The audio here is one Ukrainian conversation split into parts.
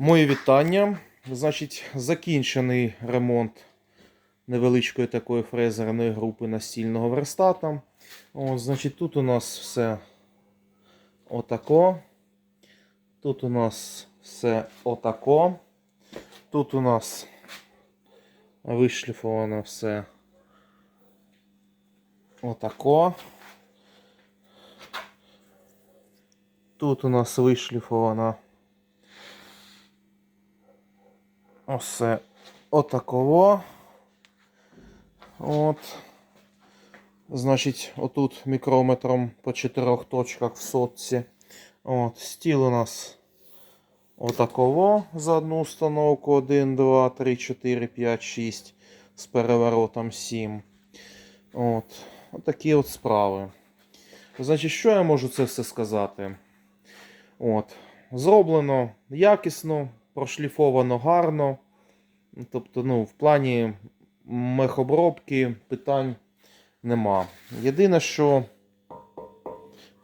Мої вітання. Значить, закінчений ремонт невеличкої такої фрезерної групи настільного верстата. О, значить, тут у нас все отако. Тут у нас все отако. Тут у нас вишліфовано все отако. Тут у нас вишліфовано Осе отаково. От. Значить, отут мікрометром по чотирьох точках в сотці. От, стіл у нас отаково за одну установку. 1, 2, 3, 4, 5, 6 з переворотом 7. От. Отакі от справи. Значить, що я можу це все сказати? От. Зроблено якісно, прошліфовано гарно. Тобто, ну, в плані мехобробки питань нема. Єдине, що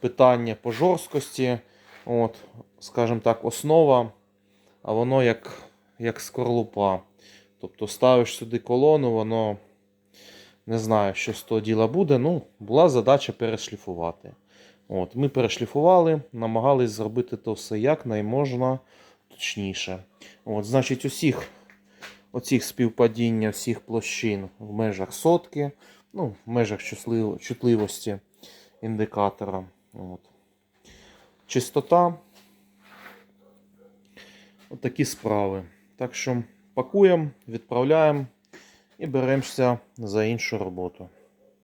питання по жорсткості, от, скажімо так, основа, а воно як, як скорлупа. Тобто ставиш сюди колону, воно не знаю, що з того діла буде. Ну, була задача перешліфувати. От, ми перешліфували, намагались зробити то все як найможна точніше. От, значить, усіх оцих співпадіння всіх площин в межах сотки, ну, в межах чутливості індикатора. От. Чистота. От такі справи. Так що пакуємо, відправляємо і беремося за іншу роботу.